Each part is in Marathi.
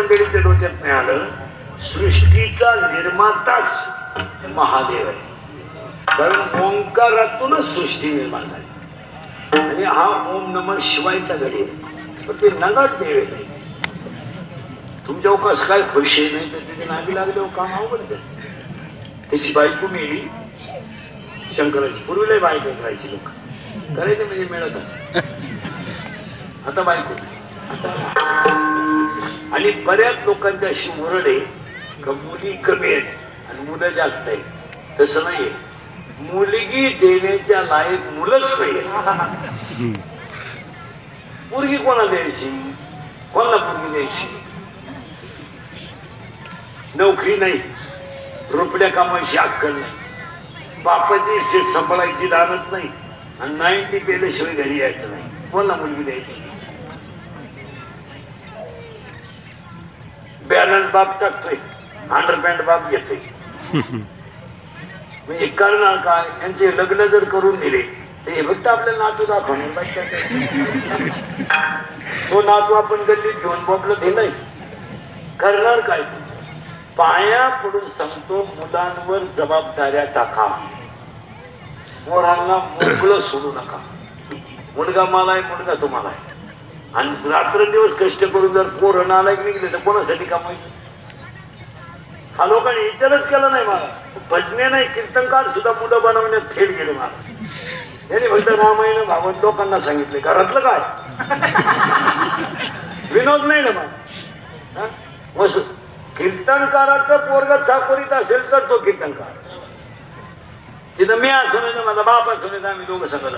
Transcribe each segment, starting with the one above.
मंडळीच्या डोक्यात नाही आलं. सृष्टीचा निर्माताच महादेव आहे. कारण ओंकारातूनच सृष्टी निर्माण झाली. आणि हा ओम नम शिवायचा घडी आहे. पण ते नगाट देव आहे. तुमच्या कसं काय खुशी नाही तर तिथे नागी लागले काम आवडते त्याची बायको मिळली शंकराची पूर्वीला बायको करायची लोक. करायचे म्हणजे मिळत आता बायको. नाही. आणि बऱ्याच लोकांची अशी मुरड आहे का मुली कमी आहेत आणि मुलं जास्त आहेत. तसं नाहीये. मुलगी देण्याच्या लायक मुलंच नाहीये. मुलगी कोणाला द्यायची? कोणाला मुलगी द्यायची? नोकरी नाही. रुपड्या कामाची अक्कल नाही. बापाची सांभाळायची दानच नाही. आणि नाईन्टी पेल्याशिवाय घरी यायचं नाही. कोणाला मुलगी द्यायची? बॅलन्स बाप टाकतोय अंडरपॅन्ट बाप घेतोय म्हणजे करणार काय? यांचे लग्न जर करून दिले तर हे फक्त आपल्याला नातू काय. तो नातू आपण गल्लीत घेऊन बोटलं दिलंय करणार काय तू? पाया पडून सांगतो मुलांवर जबाबदाऱ्या टाका. पोरांना मोकळं सोडू नका. मुलगा मला आहे मुलगा तुम्हाला आहे आणि रात्रंदिवस कष्ट करून जर पोरं नालायक निघले तर कोणासाठी कमायचं? हा लोकांनी विचारच केला नाही मला. भजने नाही कीर्तनकार सुद्धा मुलं बनवण्यात फेल गेले मला. यांनी फक्त रामायण भागवत लोकांना सांगितले. घरातलं काय? विनोद नाही ना मला. हा? कीर्तनकाराचं पोरग चाकोरीत असेल तर तो कीर्तनकार. तिथं मी असं नाही माझा बाप असं नाही आम्ही दोघं सांगत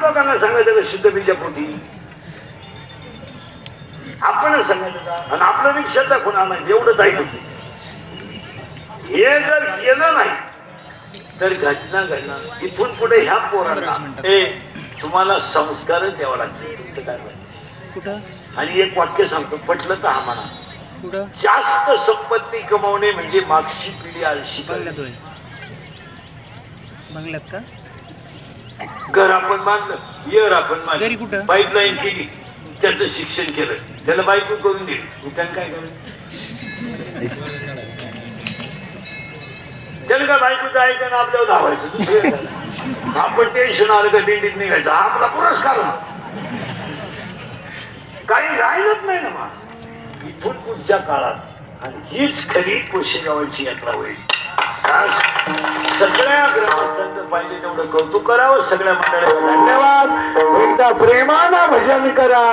लोकांना सांगायचं का शुद्ध बीजा पोटी आपणच सांगायचं का? आणि आपलं रिक्षा दाखवून आणायचं एवढंच ऐकत हे जर केलं नाही तर घटना घडणार इथून पुढे ह्या पोरांना ए तुम्हाला संस्कारच द्यावा लागतील. आणि एक वाक्य सांगतो पटलं तर हा म्हणा. कुठं? जास्त संपत्ती कमावणे म्हणजे मागची पिढी आळशी बंगल्यात का? घर आपण बांधलं इयर आपण बांधली. कुठं? पाईपलाईन केली त्याचं शिक्षण केलं. त्याला बायको करून दिली. त्यानं काय करू? त्यानं काय बायकोचं आपल्यावर धावायचं? आपण टेन्शन आलं का दिंडीत निघायचं? हा आपला पुरस्कार. काही राहिलंच नाही ना मग. इथून पुढच्या काळात. आणि हीच खरी कोशेगावांची यात्रा होईल. सगळ्या ग्रामस्थांचं पाहिजे तेवढं कौतुक करावं. सगळ्या मंडळाला धन्यवाद. एकदा प्रेमानं भजन करा.